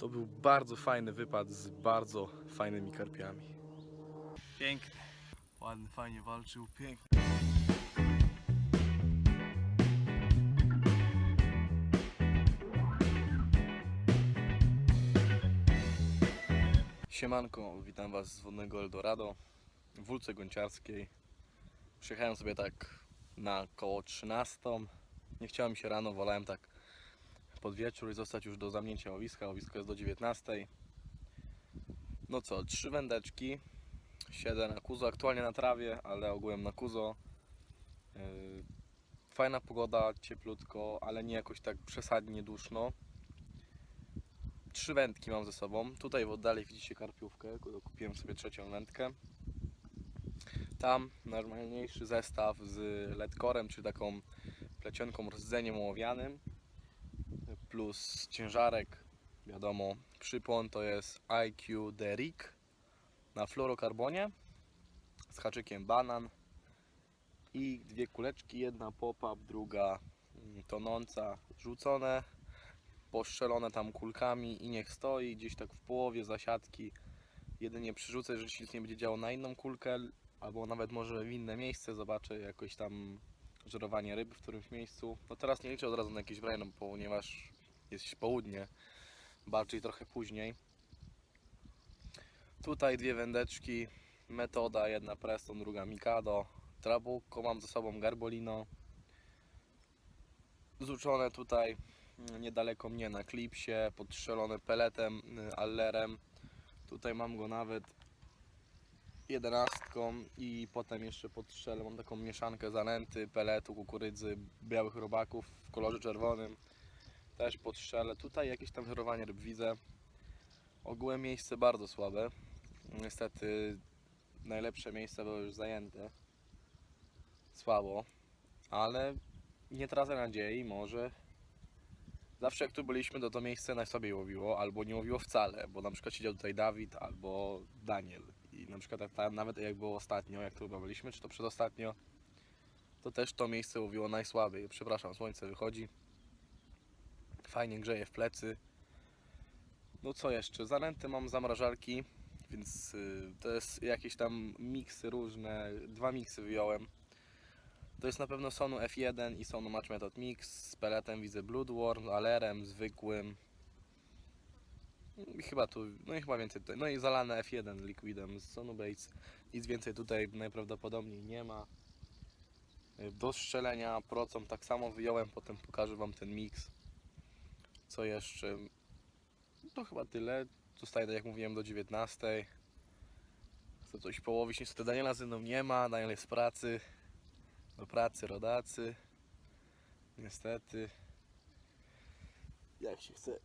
To był bardzo fajny wypad z bardzo fajnymi karpiami. Piękny. Ładny, fajnie walczył, piękny. Siemanko, witam Was z wodnego Eldorado w Wólce Gonciarskiej. Przyjechałem sobie tak na koło 13. Nie chciałem się rano, wolałem tak pod wieczór i zostać już do zamknięcia łowiska. Łowisko jest do 19. No co, trzy wędeczki. Siedzę na kuzo, aktualnie na trawie, ale ogółem na kuzo. Yy, Fajna pogoda, cieplutko, ale nie jakoś tak przesadnie duszno. Trzy wędki mam ze sobą. Tutaj w oddali widzicie karpiówkę, kupiłem sobie trzecią wędkę. Tam normalniejszy zestaw z ledkorem, czy taką plecionką rdzeniem ołowianym. Plus ciężarek, wiadomo, przypłon to jest IQ Derrick na fluorokarbonie z haczykiem banan i dwie kuleczki, jedna pop-up, druga mm, tonąca, rzucone postrzelone tam kulkami i niech stoi gdzieś tak w połowie zasiadki. Jedynie przyrzucę, że się nic nie będzie działo na inną kulkę, albo nawet może w inne miejsce, zobaczę jakoś tam żerowanie ryb w którymś miejscu. No teraz nie liczę od razu na jakieś branie, no, ponieważ jest południe, bardziej trochę później. Tutaj dwie wędeczki, metoda, jedna Preston, druga Mikado. Trabucco, mam ze sobą Garbolino. Zuczone tutaj niedaleko mnie na klipsie, podstrzelone peletem, y, allerem. Tutaj mam go nawet jedenastką i potem jeszcze podstrzelę. Mam taką mieszankę zanęty, peletu, kukurydzy, białych robaków w kolorze czerwonym. Też podstrzelę. Tutaj jakieś tam żerowanie ryb widzę. Ogółem miejsce bardzo słabe. Niestety najlepsze miejsce było już zajęte. Słabo, ale nie tracę nadziei, może Zawsze jak tu byliśmy, to to miejsce najsłabiej łowiło, albo nie łowiło wcale, bo na przykład siedział tutaj Dawid albo Daniel. I na przykład jak ta, nawet jak było ostatnio, jak tu chyba czy to przedostatnio, to też to miejsce łowiło najsłabiej. Przepraszam, słońce wychodzi. Fajnie grzeje w plecy. No co jeszcze? Zanęty mam zamrażarki, więc y, to jest jakieś tam miksy różne. Dwa miksy wyjąłem. To jest na pewno Sonu F1 i Sonu Match Method Mix z peletem widzę Bloodworm, alerem zwykłym. I chyba tu, no i chyba więcej tutaj. No i zalane F1 liquidem z Sonu Baits. Nic więcej tutaj najprawdopodobniej nie ma. Do strzelenia procą tak samo wyjąłem, potem pokażę Wam ten mix. Co jeszcze? To chyba tyle. Zostaje tak jak mówiłem do 19. Chcę coś połowić. Niestety Daniela ze mną nie ma, Daniel jest w pracy do pracy rodacy. Niestety. Jak się chce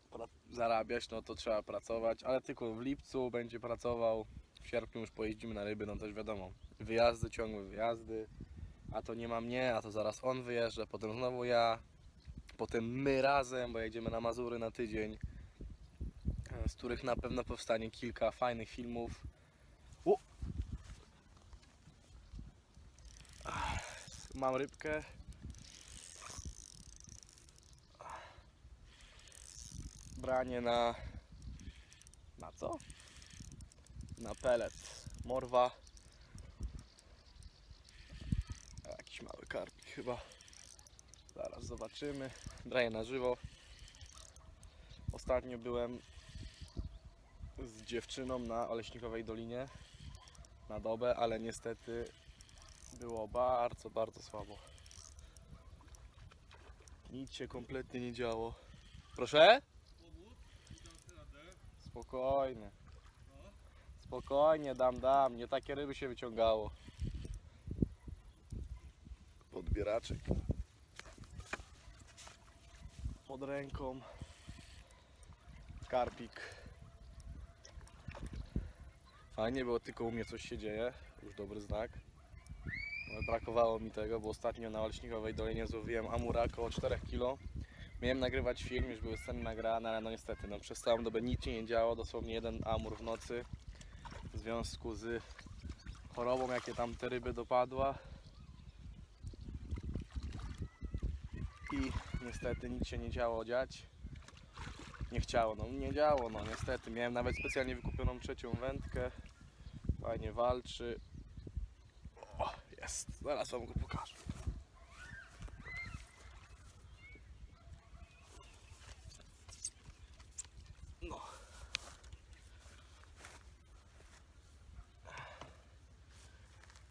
zarabiać, no to trzeba pracować, ale tylko w lipcu będzie pracował. W sierpniu już pojeździmy na ryby, no też wiadomo. Wyjazdy, ciągłe wyjazdy. A to nie ma mnie, a to zaraz on wyjeżdża, potem znowu ja. Potem my razem, bo jedziemy na Mazury na tydzień. e, Z których na pewno powstanie kilka fajnych filmów. U! Mam rybkę. Branie na. Na co? Na pelet. Morwa. Jakiś mały karpik chyba. Zaraz zobaczymy. Branie na żywo. Ostatnio byłem z dziewczyną na Oleśnikowej Dolinie na dobę, ale niestety było bardzo, bardzo słabo. Nic się kompletnie nie działo. Proszę? Spokojnie. Spokojnie, dam, dam. Nie takie ryby się wyciągało. Podbieraczek. Pod ręką. Karpik. Fajnie było, tylko u mnie coś się dzieje. Już dobry znak. No, brakowało mi tego, bo ostatnio na Olśnikowej Dolinie złowiłem amura około 4 kg. Miałem nagrywać film, już były sceny nagrane, ale no niestety, no, przez całą dobę nic się nie działo, dosłownie jeden amur w nocy w związku z chorobą, jakie tam te ryby dopadła. I niestety nic się nie działo dziać. nie chciało, no nie działo, no niestety. Miałem nawet specjalnie wykupioną trzecią wędkę. Fajnie walczy. O, jest, zaraz wam go pokażę. No.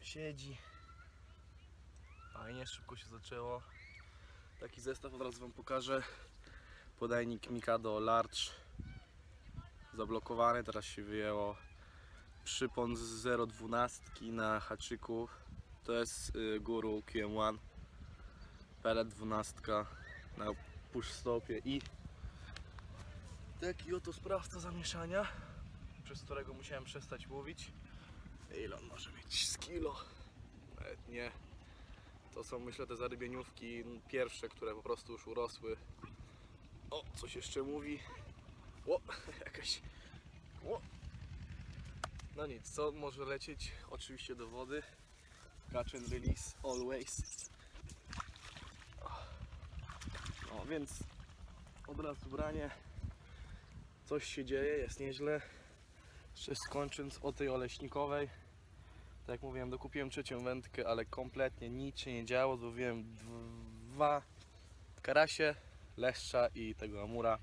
Siedzi. Fajnie, szybko się zaczęło. Taki zestaw od razu wam pokażę. Podajnik Mikado Large zablokowany, teraz się wyjęło przypon z 0,12 na haczyku. To jest y, Guru QM1 pelet 12 na push stopie i taki oto sprawca zamieszania, przez którego musiałem przestać łowić. Ile on może mieć? Z kilo? Nawet nie. To są myślę te zarybieniówki pierwsze, które po prostu już urosły. O, coś jeszcze mówi. O, jakaś. O. No nic, co może lecieć? Oczywiście do wody. Catch and release always. No więc od razu branie. Coś się dzieje, jest nieźle. Jeszcze skończąc o tej oleśnikowej. Tak jak mówiłem, dokupiłem trzecią wędkę, ale kompletnie nic się nie działo. Złowiłem dwa karasie, leszcza i tego amura.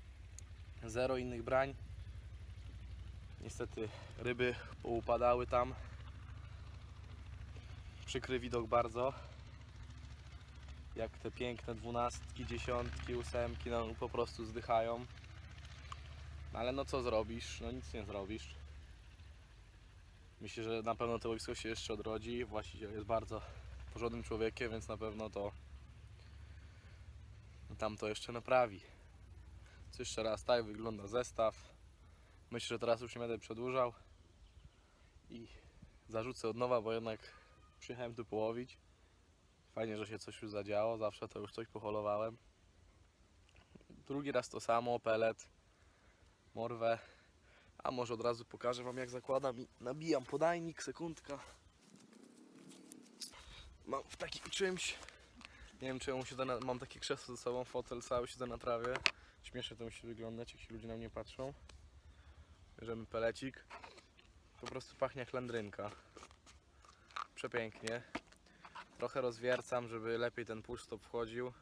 Zero innych brań. Niestety ryby poupadały tam. Przykry widok bardzo. Jak te piękne dwunastki, dziesiątki, ósemki no, po prostu zdychają. No ale no co zrobisz? No nic nie zrobisz. Myślę, że na pewno to łowisko się jeszcze odrodzi. Właściciel jest bardzo porządnym człowiekiem, więc na pewno to tam to jeszcze naprawi. Co jeszcze raz, tak wygląda zestaw. Myślę, że teraz już nie będę przedłużał i zarzucę od nowa, bo jednak przyjechałem tu połowić. Fajnie, że się coś już zadziało, zawsze to już coś poholowałem. Drugi raz to samo, pelet, morwę. A może od razu pokażę Wam jak zakładam i nabijam podajnik, sekundka. Mam w takim czymś. Nie wiem czemu siedzę na, mam takie krzesło ze sobą, fotel cały siedzę na trawie. Śmiesznie to musi wyglądać, jak się ludzie na mnie patrzą. Bierzemy pelecik. Po prostu pachnie jak. Przepięknie. Trochę rozwiercam, żeby lepiej ten push stop wchodził.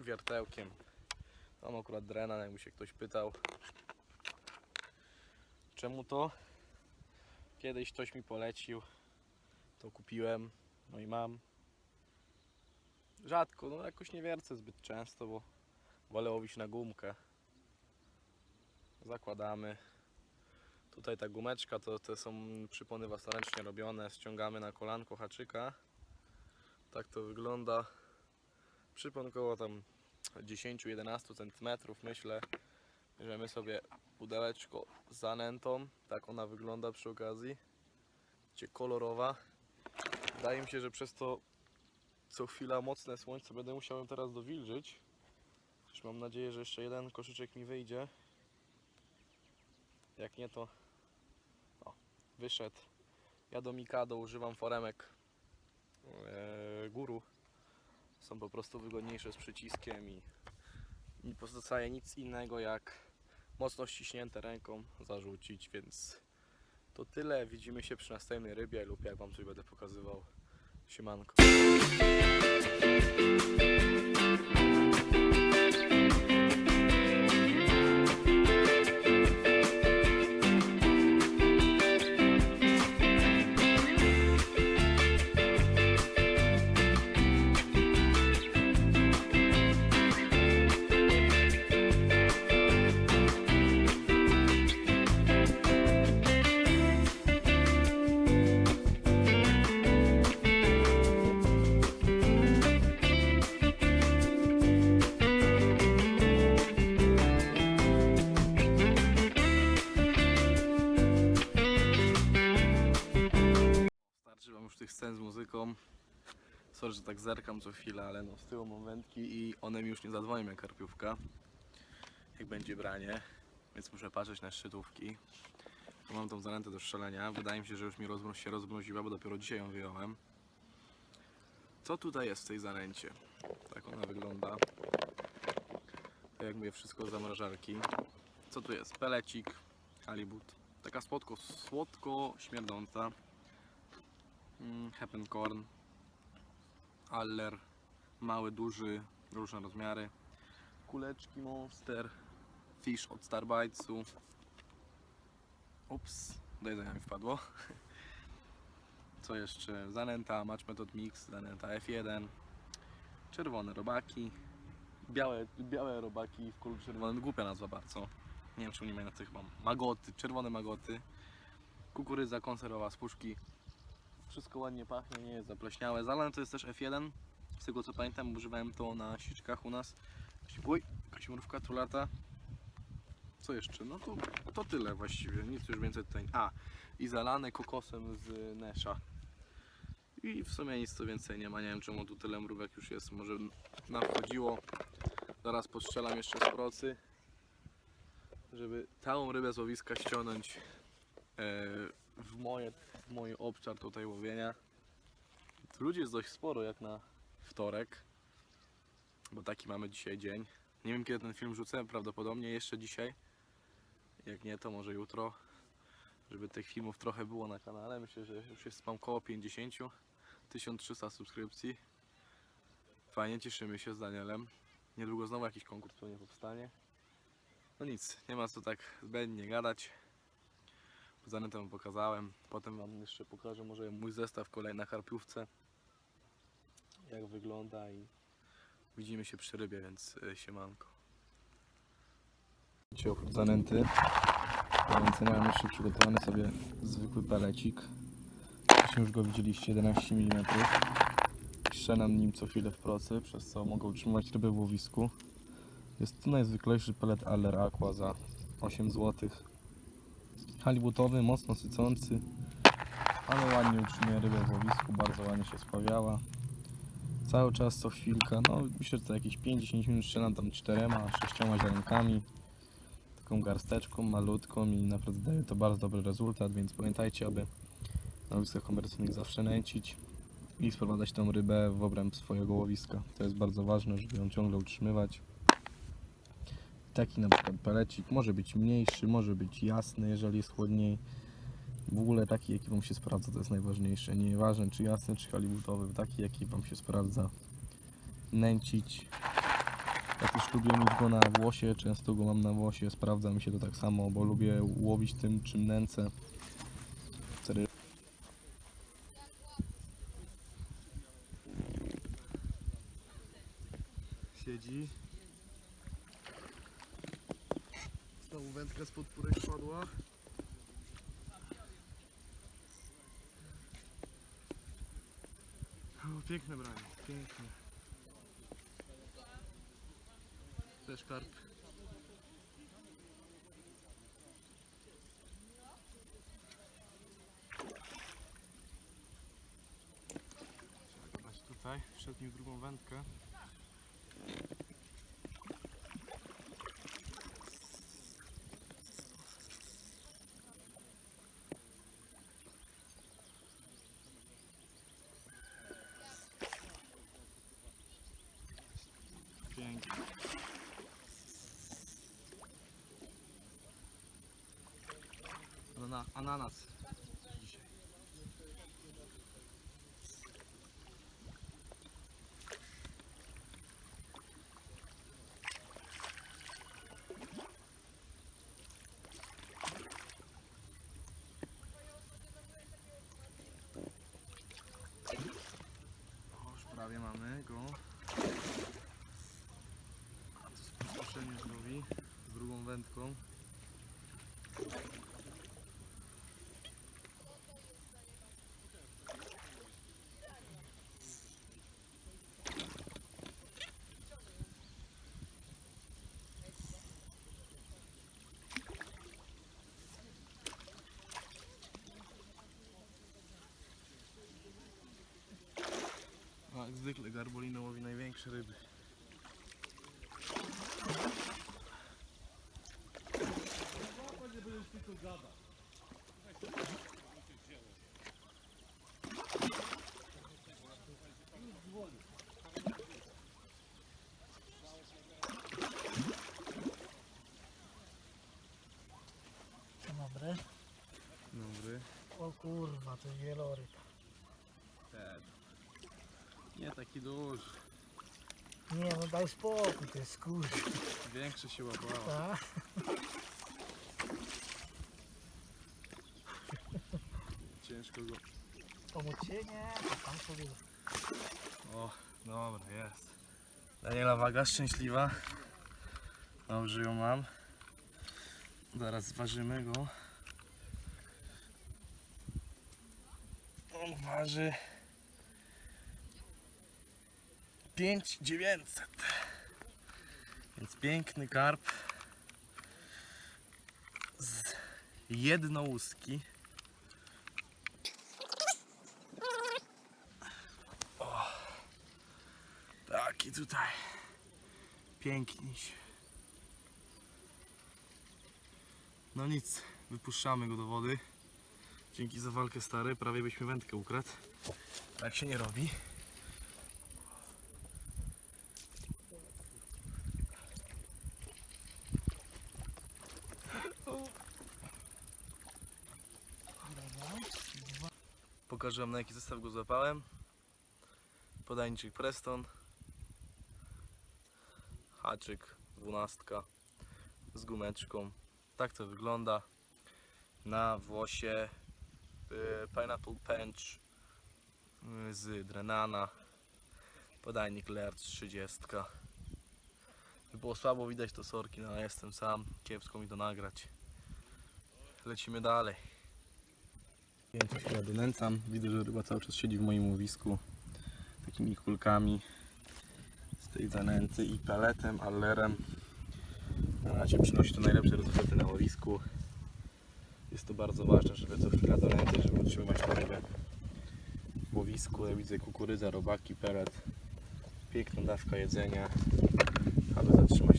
Wiertełkiem. Mam akurat drena, jakby się ktoś pytał. Czemu to? Kiedyś ktoś mi polecił. To kupiłem. No i mam. Rzadko, no jakoś nie wiercę zbyt często, bo wolę łowić na gumkę. Zakładamy. Tutaj ta gumeczka to, to są przypony własnoręcznie robione. Ściągamy na kolanko haczyka. Tak to wygląda. Przypon koło tam 10-11 cm myślę. Bierzemy sobie pudełeczko z zanętą. Tak ona wygląda przy okazji. Cię kolorowa. Wydaje mi się, że przez to co chwila mocne słońce będę musiał ją teraz dowilżyć. Chociaż mam nadzieję, że jeszcze jeden koszyczek mi wyjdzie. Jak nie to o, wyszedł. Ja do Mikado używam foremek e, Guru. Są po prostu wygodniejsze z przyciskiem i nie pozostaje nic innego jak mocno ściśnięte ręką zarzucić, więc to tyle. Widzimy się przy następnej rybie lub jak Wam coś będę pokazywał. Siemanko. Sorry, że tak zerkam co chwilę, ale no z tyłu mam wędki i one mi już nie zadzwonią jak karpiówka. Jak będzie branie, więc muszę patrzeć na szczytówki. Mam tą zanętę do strzelenia. Wydaje mi się, że już mi rozmroz się rozmroziła, bo dopiero dzisiaj ją wyjąłem. Co tutaj jest w tej zanęcie? Tak ona wygląda. tak jak mówię, wszystko z zamrażarki. Co tu jest? Pelecik, halibut. Taka słodko, słodko śmierdząca. Mm, Happen corn. Aller. Mały, duży, różne rozmiary. Kuleczki Monster. Fish od Starbitesu. Ups, do jedzenia mi wpadło. Co jeszcze? Zanęta, Match Method Mix, Zanęta F1. Czerwone robaki. Białe, białe robaki w koloru czerwonym. Głupia nazwa bardzo. Nie wiem czemu nie mają na tych chyba magoty, czerwone magoty. Kukurydza konserwowa z puszki. Wszystko ładnie pachnie, nie jest zapleśniałe. Zalane to jest też F1. Z tego co pamiętam używałem to na sieczkach u nas. Oj, jakaś mrówka tu lata. Co jeszcze? No to, to tyle właściwie, nic już więcej tutaj. A, i zalane kokosem z Nesha. I w sumie nic tu więcej nie ma, nie wiem czemu tu tyle mrówek już jest, może nadchodziło. Zaraz postrzelam jeszcze z procy, żeby całą rybę z łowiska ściągnąć e, w, moje, w mój obszar tutaj łowienia. Ludzi jest dość sporo jak na wtorek, bo taki mamy dzisiaj dzień. Nie wiem kiedy ten film rzucę, prawdopodobnie jeszcze dzisiaj. Jak nie, to może jutro. Żeby tych filmów trochę było na kanale. Myślę, że już jest mam koło 50. 1300 subskrypcji. Fajnie, cieszymy się z Danielem. Niedługo znowu jakiś konkurs pewnie powstanie. No nic, nie ma co tak zbędnie gadać. Tym pokazałem. Potem wam jeszcze pokażę może mój zestaw kolej na karpiówce. Jak wygląda i widzimy się przy rybie, więc y, siemanko. Dzisiaj oprócz zanęty Zanęceniałem jeszcze przygotowany sobie zwykły pelecik. Wcześniej już go widzieliście 11 mm. Strzelam nim co chwilę w procy, przez co mogę utrzymywać rybę w łowisku. Jest to najzwyklejszy pelet Aller Aqua za 8 zł. Halibutowy, mocno sycący, ale ładnie utrzymuje rybę w łowisku, bardzo ładnie się spawiała. Cały czas co chwilkę, no myślę, że to jakieś 5-10 minut strzelam tam 4-6 ziarenkami taką garsteczką malutką i naprawdę daje to bardzo dobry rezultat, więc pamiętajcie, aby na łowiskach komercyjnych zawsze nęcić i sprowadzać tą rybę w obręb swojego łowiska. To jest bardzo ważne, żeby ją ciągle utrzymywać. Taki na przykład pelecik może być mniejszy, może być jasny, jeżeli jest chłodniej. W ogóle taki, jaki Wam się sprawdza, to jest najważniejsze. Nieważne czy jasny, czy halibutowy, taki, jaki Wam się sprawdza. Nęcić, ja też lubię mieć go na włosie, często go mam na włosie, sprawdza mi się to tak samo, bo lubię łowić tym czym nęcę. Wtedy Siedzi. Wędka spod pórek spadła. O, piękne branie, piękne. Też karp. Trzeba tutaj, wszedł mi w drugą wędkę. Pięknie. Anana, ananas. Dzisiaj. O, Już prawie mamy go. A spustoszenie zrobi z drugą wędką. jak zwykle Garbolino łowi największe ryby. Nie będziesz. Dzień dobry. Dobry. O kurwa, to jest wieloryb. Nie taki duży. Nie no daj spokój, to jest. Większy się łapało. Tak? Ciężko go. Pomóc się? Nie, to tam sobie. O, dobra, jest. Daniela waga szczęśliwa. Dobrze ją mam. Zaraz zważymy go. On waży 5900. Więc piękny karp z jednołuski. Taki tutaj. Piękniś. No nic, wypuszczamy go do wody. Dzięki za walkę stary, prawie byśmy wędkę ukradł. Tak się nie robi. Wam na jaki zestaw go złapałem. Podajniczek Preston. Haczyk, dwunastka z gumeczką. Tak to wygląda. Na włosie y, Pineapple Punch y, z Drenana. Podajnik Laird 30. By było słabo widać to sorki, no ale jestem sam. Kiepsko mi to nagrać. Lecimy dalej. Pięcie się odnęcam. Widzę, że ryba cały czas siedzi w moim łowisku. Takimi kulkami z tej zanęty i peletem, allerem. Na razie przynosi to najlepsze rezultaty na łowisku. Jest to bardzo ważne, żeby co chwila ręce, żeby utrzymywać tę rybę w łowisku. Ja widzę kukurydza, robaki, pelet. Piękna dawka jedzenia, aby zatrzymać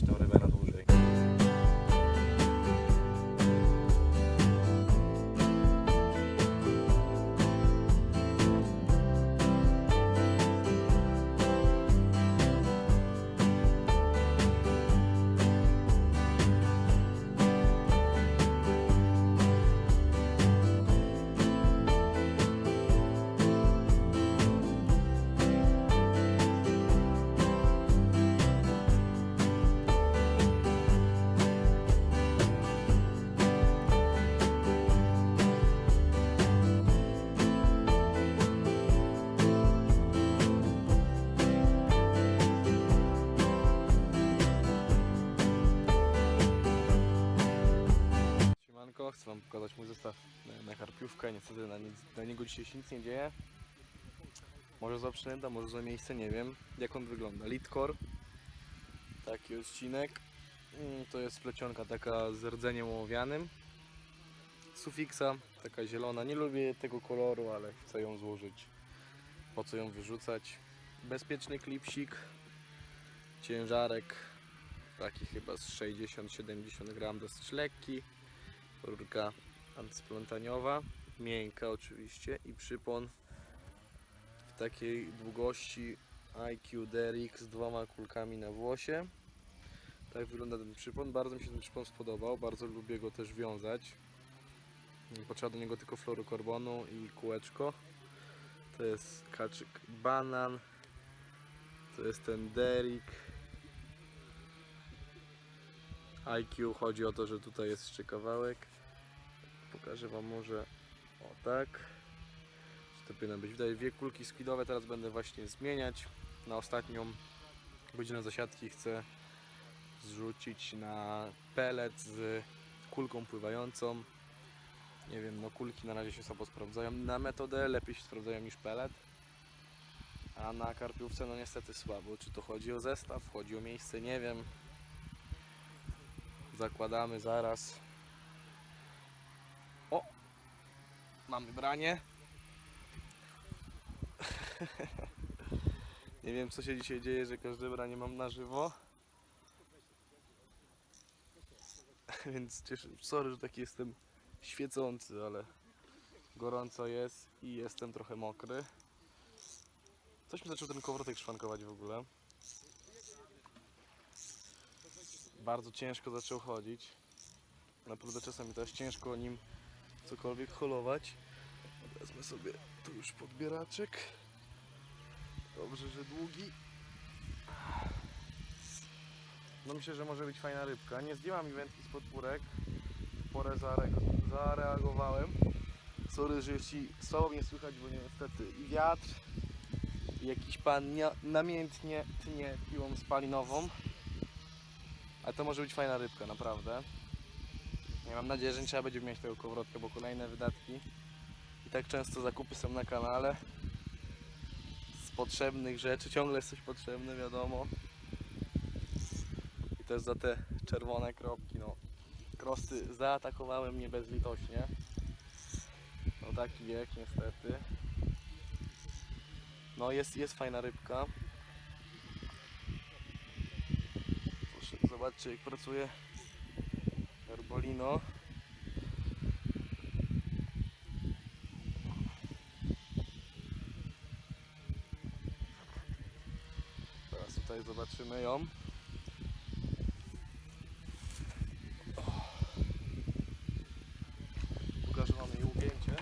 Wam pokazać mój zestaw na, karpiówkę. Niestety na, nic, na niego dzisiaj się nic nie dzieje. Może za przynęta, może za miejsce, nie wiem. Jak on wygląda? Litkor. Taki odcinek. Mm, To jest plecionka taka z rdzeniem ołowianym. Sufiksa, taka zielona. Nie lubię tego koloru, ale chcę ją złożyć. Po co ją wyrzucać? Bezpieczny klipsik. Ciężarek. Taki chyba z 60-70 gram, dosyć lekki rurka antysplątaniowa, miękka oczywiście i przypon w takiej długości IQ Derrick z dwoma kulkami na włosie. Tak wygląda ten przypon. Bardzo mi się ten przypon spodobał, bardzo lubię go też wiązać. Potrzeba do niego tylko fluorokarbonu i kółeczko. To jest kaczyk banan. To jest ten Derrick. IQ chodzi o to, że tutaj jest jeszcze kawałek. Pokażę Wam może o tak. To powinno być. Wydaje dwie kulki skidowe, teraz będę właśnie zmieniać. Na ostatnią godzinę zasiadki chcę zrzucić na pelet z kulką pływającą. Nie wiem, no kulki na razie się słabo sprawdzają. Na metodę lepiej się sprawdzają niż pelet. A na karpiówce no niestety słabo. Czy to chodzi o zestaw, chodzi o miejsce, nie wiem. Zakładamy zaraz. O! Mamy branie. Nie wiem co się dzisiaj dzieje, że każde branie mam na żywo. Więc cieszę, sorry, że taki jestem świecący, ale gorąco jest i jestem trochę mokry. Coś mi zaczął ten kołowrotek szwankować w ogóle. Bardzo ciężko zaczął chodzić. Naprawdę czasami też ciężko nim cokolwiek holować. Wezmę sobie tu już podbieraczek. Dobrze, że długi. No myślę, że może być fajna rybka. Nie zdjęła mi wędki z podpórek. Porę zare- zareagowałem. Sorry, że jeśli słowo mnie słychać, bo niestety i wiatr, i jakiś pan namiętnie tnie piłą spalinową. Ale to może być fajna rybka, naprawdę. Ja mam nadzieję, że nie trzeba będzie mieć tego kołowrotka, bo kolejne wydatki. I tak często zakupy są na kanale. Z potrzebnych rzeczy, ciągle jest coś potrzebne, wiadomo. I jest za te czerwone kropki, no. Krosty zaatakowały mnie bezlitośnie. No taki wiek niestety. No jest, jest fajna rybka. Zobaczcie jak pracuje Herbolino. Teraz tutaj zobaczymy ją. Pokażę wam jej ugięcie.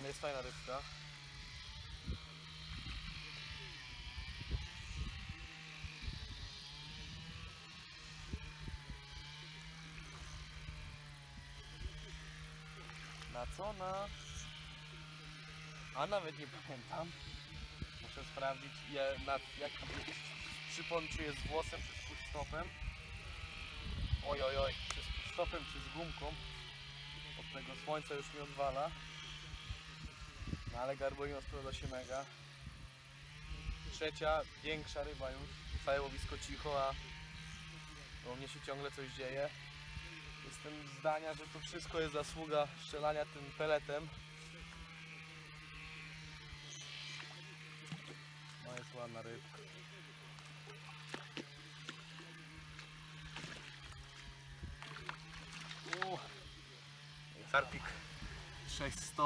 No jest fajna rybka. Na co? Na... A nawet nie pamiętam. Muszę sprawdzić je, na, jak przypon czy jest włosem czy z puszstopem. Oj, oj, oj, czy z puszstopem czy z gumką. Od tego słońca już mi odwala. No ale garbolino sprawdza się mega. Trzecia, większa ryba już. Całe łowisko cicho, a u mnie się ciągle coś dzieje. Jestem zdania, że to wszystko jest zasługa strzelania tym peletem. No jest ładna rybka. U, Karpik 600.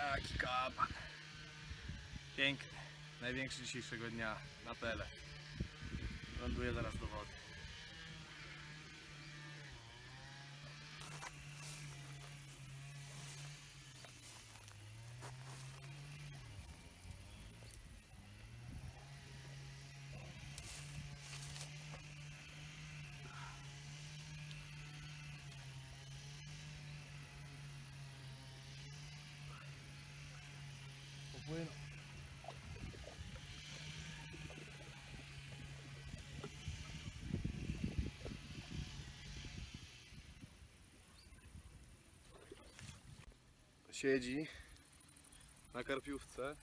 Taki kaban. Piękny. Największy dzisiejszego dnia na pele. Ląduje zaraz do wody. Siedzi na karpiówce.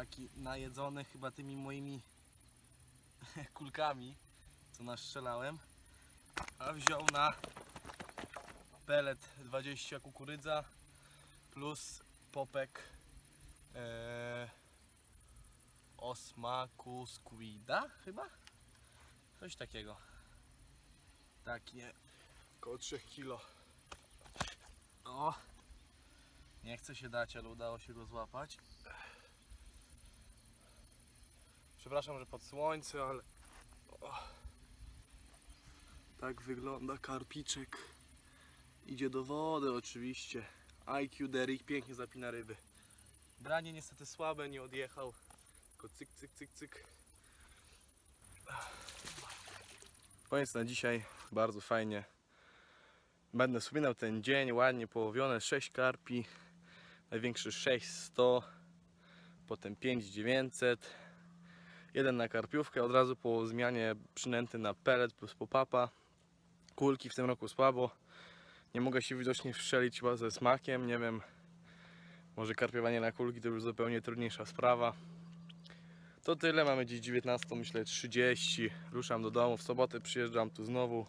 Taki najedzony chyba tymi moimi kulkami, co naszczelałem. A wziął na pelet 20 kukurydza plus popek e, o smaku squida chyba? Coś takiego. Tak, nie. Około 3 kilo. O! Nie chce się dać, ale udało się go złapać. Przepraszam, że pod słońce, ale o, tak wygląda karpiczek. Idzie do wody oczywiście. IQ Derrick pięknie zapina ryby. Branie niestety słabe, nie odjechał. Tylko cyk, cyk, cyk, cyk. Koniec na dzisiaj. Bardzo fajnie. będę wspominał ten dzień, ładnie połowione, 6 karpi, największy 6100, potem 5900, jeden na karpiówkę, od razu po zmianie przynęty na pellet plus popapa, kulki w tym roku słabo, nie mogę się widocznie wszczelić chyba ze smakiem, nie wiem, może karpiowanie na kulki to już zupełnie trudniejsza sprawa. To tyle, mamy dziś 19, myślę 30. Ruszam do domu, w sobotę przyjeżdżam tu znowu.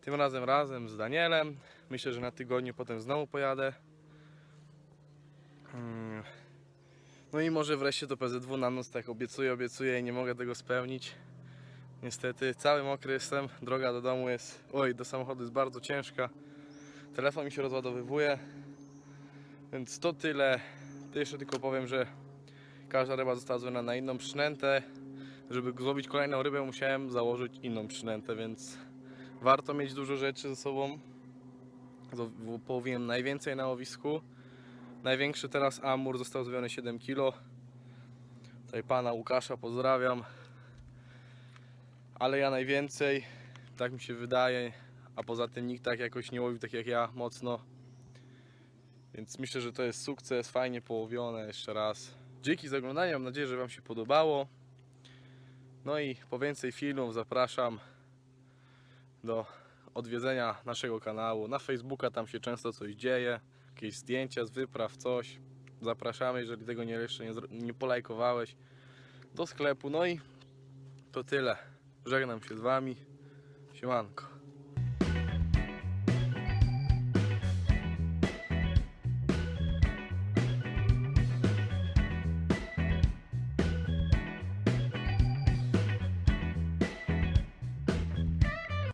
Tym razem razem z Danielem. Myślę, że na tygodniu potem znowu pojadę. Mm. No i może wreszcie to PZW na noc tak obiecuję, obiecuję i nie mogę tego spełnić. Niestety cały mokry jestem, droga do domu jest, oj, do samochodu jest bardzo ciężka. Telefon mi się rozładowywuje. Więc to tyle. Jeszcze tylko powiem, że każda ryba została złożona na inną przynętę. Żeby złowić kolejną rybę musiałem założyć inną przynętę, więc warto mieć dużo rzeczy ze sobą. Połowiłem najwięcej na łowisku. Największy teraz amur został złowiony 7 kg. Tutaj pana Łukasza pozdrawiam. Ale ja najwięcej, tak mi się wydaje, a poza tym nikt tak jakoś nie łowił tak jak ja mocno. Więc myślę, że to jest sukces, fajnie połowione jeszcze raz. Dzięki za oglądanie, mam nadzieję, że Wam się podobało. No i po więcej filmów zapraszam do odwiedzenia naszego kanału. Na Facebooka tam się często coś dzieje, jakieś zdjęcia z wypraw, coś. Zapraszamy, jeżeli tego nie, jeszcze nie, nie polajkowałeś, do sklepu. No i to tyle. Żegnam się z Wami. Siemanko.